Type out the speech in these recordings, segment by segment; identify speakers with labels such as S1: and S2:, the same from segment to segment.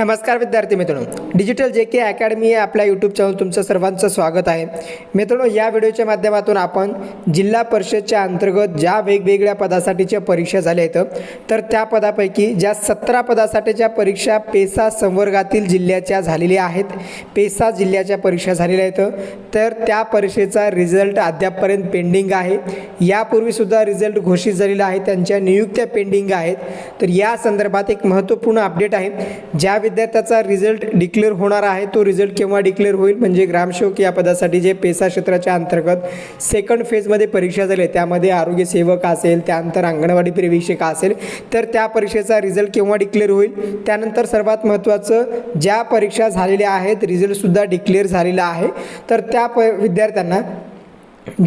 S1: नमस्कार विद्यार्थी मित्रांनो. डिजिटल जे के अकॅडमी या आपल्या यूट्यूब चॅनल तुमचं सर्वांचं स्वागत आहे. मित्रांनो या व्हिडिओच्या माध्यमातून आपण जिल्हा परिषदच्या अंतर्गत ज्या वेगवेगळ्या पदासाठीच्या परीक्षा झाल्या आहेत तर त्या पदापैकी ज्या सतरा पदासाठीच्या परीक्षा पेसा संवर्गातील जिल्ह्याच्या झालेल्या आहेत पेसा जिल्ह्याच्या परीक्षा झालेल्या आहेत तर त्या परीक्षेचा रिझल्ट अद्यापपर्यंत पेंडिंग आहे. यापूर्वीसुद्धा रिझल्ट घोषित झालेला आहे त्यांच्या नियुक्त्या पेंडिंग आहेत. तर या संदर्भात एक महत्त्वपूर्ण अपडेट आहे. ज्या विद्यार्थ्याचा रिझल्ट डिक्लेअर होणार आहे. तो रिझल्ट केव्हा डिक्लेअर होईल? म्हणजे ग्रामसेवक या पदासाठी जे पेसा क्षेत्राच्या अंतर्गत सेकंड फेजमध्ये परीक्षा झाली त्यामध्ये आरोग्य सेवक असेल त्यानंतर अंगणवाडी प्रवेशिका असेल तर त्या परीक्षेचा रिझल्ट केव्हा डिक्लेअर होईल? त्यानंतर सर्वात महत्त्वाचं ज्या परीक्षा झालेल्या आहेत रिझल्टसुद्धा डिक्लेअर झालेला आहे. तर त्या प विद्यार्थ्यांना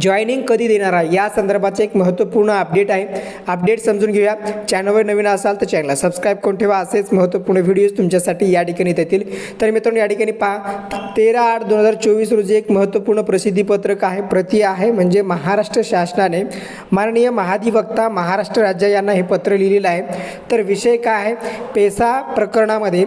S1: जॉईनिंग कधी देणार आहे? या संदर्भाचे एक महत्त्वपूर्ण अपडेट आहे. अपडेट समजून घेऊया. चॅनलवर नवीन असाल तर चॅनलला सबस्क्राईब करून ठेवा. असेच महत्त्वपूर्ण व्हिडिओज तुमच्यासाठी या ठिकाणी येतील तर मित्रांनो या ठिकाणी पहा. तेरा आठ दोन हजार चोवीस रोजी एक महत्त्वपूर्ण प्रसिद्धीपत्रक आहे प्रति आहे म्हणजे महाराष्ट्र शासनाने माननीय महाधिवक्ता महाराष्ट्र राज्य यांना हे पत्र लिहिलेलं आहे. तर विषय काय आहे? पेसा प्रकरणामध्ये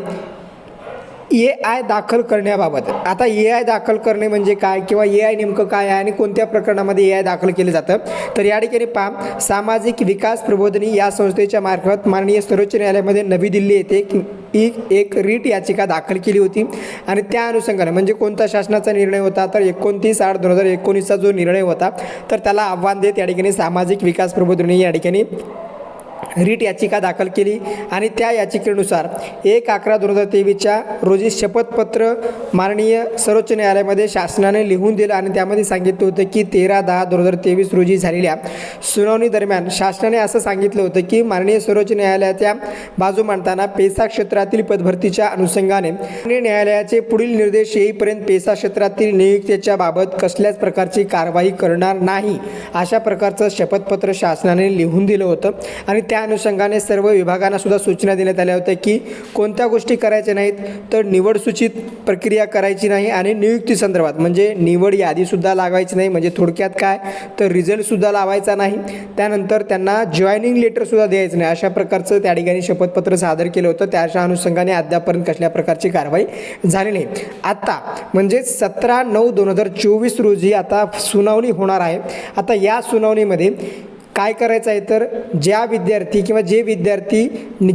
S1: ए आय दाखल करण्याबाबत. आता ए आय दाखल करणे म्हणजे काय किंवा ए आय नेमकं काय आहे आणि कोणत्या प्रकरणामध्ये ए आय दाखल केलं जातं? तर या ठिकाणी पहा सामाजिक विकास प्रबोधनी या संस्थेच्या मार्फत माननीय सर्वोच्च न्यायालयामध्ये नवी दिल्ली येथे ही एक रीट याचिका दाखल केली होती. आणि त्या अनुषंगाने म्हणजे कोणता शासनाचा निर्णय होता? तर एकोणतीस आठ दोन हजार एकोणीसचा जो निर्णय होता तर त्याला आव्हान देत या ठिकाणी सामाजिक विकास प्रबोधनी या ठिकाणी रीट याचिका दाखल केली आणि त्या याचिकेनुसार एक अकरा दोन हजार तेवीसच्या रोजी शपथपत्र माननीय सर्वोच्च न्यायालयामध्ये शासनाने लिहून दिलं आणि त्यामध्ये सांगितलं होतं की तेरा दहा दोन हजार तेवीस रोजी झालेल्या सुनावणी दरम्यान शासनाने असं सांगितलं होतं की माननीय सर्वोच्च न्यायालयाच्या बाजू मांडताना पेसा क्षेत्रातील पदभरतीच्या अनुषंगाने माननीय न्यायालयाचे पुढील निर्देश येईपर्यंत पेसा क्षेत्रातील नियुक्तीच्या बाबत कसल्याच प्रकारची कारवाई करणार नाही अशा प्रकारचं शपथपत्र शासनाने लिहून दिलं होतं. आणि त्या अनुषंगाने सर्व विभागांना सुद्धा सूचना देण्यात आल्या होत्या की कोणत्या गोष्टी करायच्या नाहीत तर निवड सूचित प्रक्रिया करायची नाही आणि नियुक्ती संदर्भात म्हणजे निवड यादीसुद्धा लावायची नाही म्हणजे थोडक्यात काय तर रिझल्टसुद्धा लावायचा नाही. त्यानंतर त्यांना जॉईनिंग लेटरसुद्धा द्यायचं नाही. अशा प्रकारचं त्या ठिकाणी शपथपत्र सादर केलं होतं. त्याच्या अनुषंगाने अद्यापर्यंत कसल्या प्रकारची कारवाई झाली नाही. आता म्हणजे सतरा नऊ दोन हजार चोवीस रोजी आता सुनावणी होणार आहे. आता या सुनावणीमध्ये काय करायचं आहे तर ज्या विद्यार्थी किंवा जे विद्यार्थी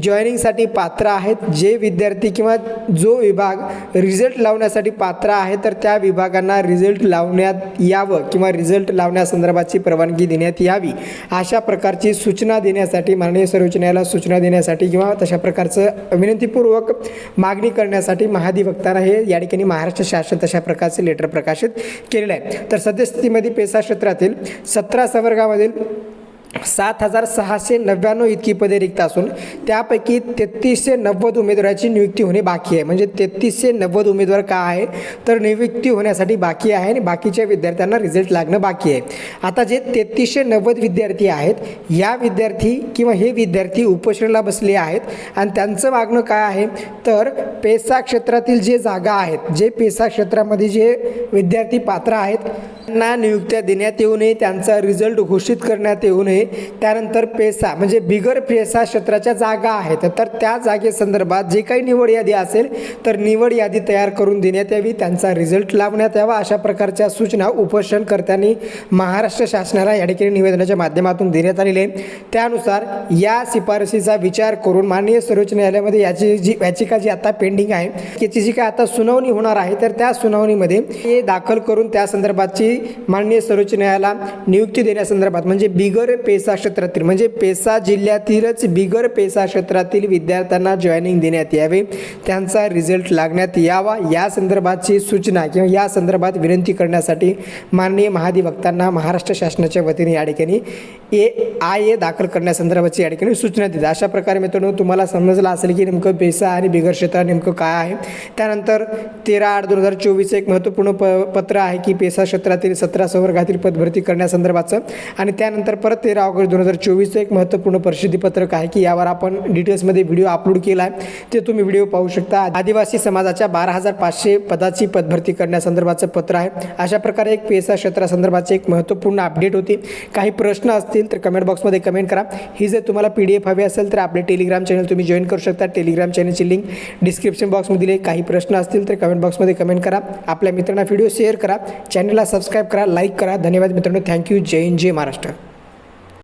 S1: जॉईनिंगसाठी पात्र आहेत जे विद्यार्थी किंवा जो विभाग रिझल्ट लावण्यासाठी पात्र आहे तर त्या विभागांना रिझल्ट लावण्यात यावं किंवा रिझल्ट लावण्यासंदर्भाची परवानगी देण्यात यावी. अशा प्रकारची सूचना देण्यासाठी माननीय सर्वोच्च न्यायालयाला सूचना देण्यासाठी किंवा तशा प्रकारचं विनंतीपूर्वक मागणी करण्यासाठी महाधिवक्ताना हे या ठिकाणी महाराष्ट्र शासन तशा प्रकारचे लेटर प्रकाशित केलेलं आहे तर सद्यस्थितीमध्ये पेसा क्षेत्रातील सतरा संवर्गामधील सात हजार सहाशे नव्याण्णव इतकी पदे रिक्त असून त्यापैकी तेहतीसशे नव्वद उमेदवाराची नियुक्ती होणे बाकी आहे. म्हणजे तेहतीसशे नव्वद उमेदवार का आहे? तर नियुक्ती होण्यासाठी बाकी आहे आणि बाकीच्या विद्यार्थ्यांना रिझल्ट लागणं बाकी आहे. आता जे तेहतीसशे नव्वद विद्यार्थी आहेत या विद्यार्थी किंवा हे विद्यार्थी उपोषणाला बसले आहेत आणि त्यांचं मागणं काय आहे? तर पेसा क्षेत्रातील जे जागा आहेत जे पेसा क्षेत्रामध्ये जे विद्यार्थी पात्र आहेत त्यांना नियुक्त्या देण्यात येऊ नये त्यांचा रिझल्ट घोषित करण्यात येऊ नये. त्यानंतर पेसा म्हणजे बिगर पेसा क्षेत्राच्या जागा आहेत. तर त्या जागेसंदर्भात जे काही निवड यादी असेल तर निवड यादी तयार करून देण्यात यावी. त्यांचा रिझल्ट लावण्यात यावा अशा प्रकारच्या सूचना उपोषणकर्त्यांनी महाराष्ट्र शासनाला या ठिकाणी निवेदनाच्या माध्यमातून देण्यात आलेले आहे त्यानुसार या शिफारसीचा विचार करून माननीय सर्वोच्च न्यायालयामध्ये याची जी याचिका जी आता पेंडिंग आहे याची जी काय आता सुनावणी होणार आहे तर त्या सुनावणीमध्ये हे दाखल करून त्या संदर्भातची माननीय सर्वोच्च न्यायालयाला नियुक्ती देण्यासंदर्भात म्हणजे बिगर पेसा क्षेत्रातील म्हणजे पेसा जिल्ह्यातीलच बिगर पेसा क्षेत्रातील विद्यार्थ्यांना जॉईनिंग देण्यात यावे. त्यांचा रिझल्ट लागण्यात यावा. या संदर्भातची सूचना किंवा या संदर्भात विनंती करण्यासाठी माननीय महाधिवक्तांना महाराष्ट्र शासनाच्या वतीने या ठिकाणी ए आय ए दाखल करण्यासंदर्भाची या ठिकाणी सूचना दिली. अशा प्रकारे मित्रांनो तुम्हाला समजलं असेल की नेमकं पेसा आणि बिगर क्षेत्र नेमकं काय आहे. त्यानंतर तेरा आठ दोन हजार चोवीस एक महत्त्वपूर्ण प पत्र आहे की पेसा क्षेत्रातील विभागातील सतरा संवर्गातील पदभरती करण्यासंदर्भाचं आणि त्यानंतर परत तेरा ऑगस्ट दोन हजार चोवीसचं एक महत्त्वपूर्ण परिषदी पत्रक आहे की यावर आपण डिटेल्समध्ये व्हिडिओ अपलोड केला आहे. ते तुम्ही व्हिडिओ पाहू शकता. आदिवासी समाजाच्या बारा हजार पाचशे पदाची पदभरती करण्यासंदर्भाचं पत्र आहे. अशा प्रकारे एक पी एस आय एक महत्त्वपूर्ण अपडेट होती. काही प्रश्न असतील तर कमेंट बॉक्समध्ये कमेंट करा. ही जर तुम्हाला पी डी एफ हवी असेल तर आपले टेलिग्राम चॅनल तुम्ही जॉईन करू शकता. टेलिग्राम चॅनलची लिंक डिस्क्रिप्शन बॉक्समध्ये काही प्रश्न असतील तर कमेंट बॉक्समध्ये कमेंट करा. आपल्या मित्रांना व्हिडिओ शेअर करा. चॅनलला सबस्क्राईब करा लाईक करा. धन्यवाद मित्रांनो. थँक्यू जय हिंद जय महाराष्ट्र.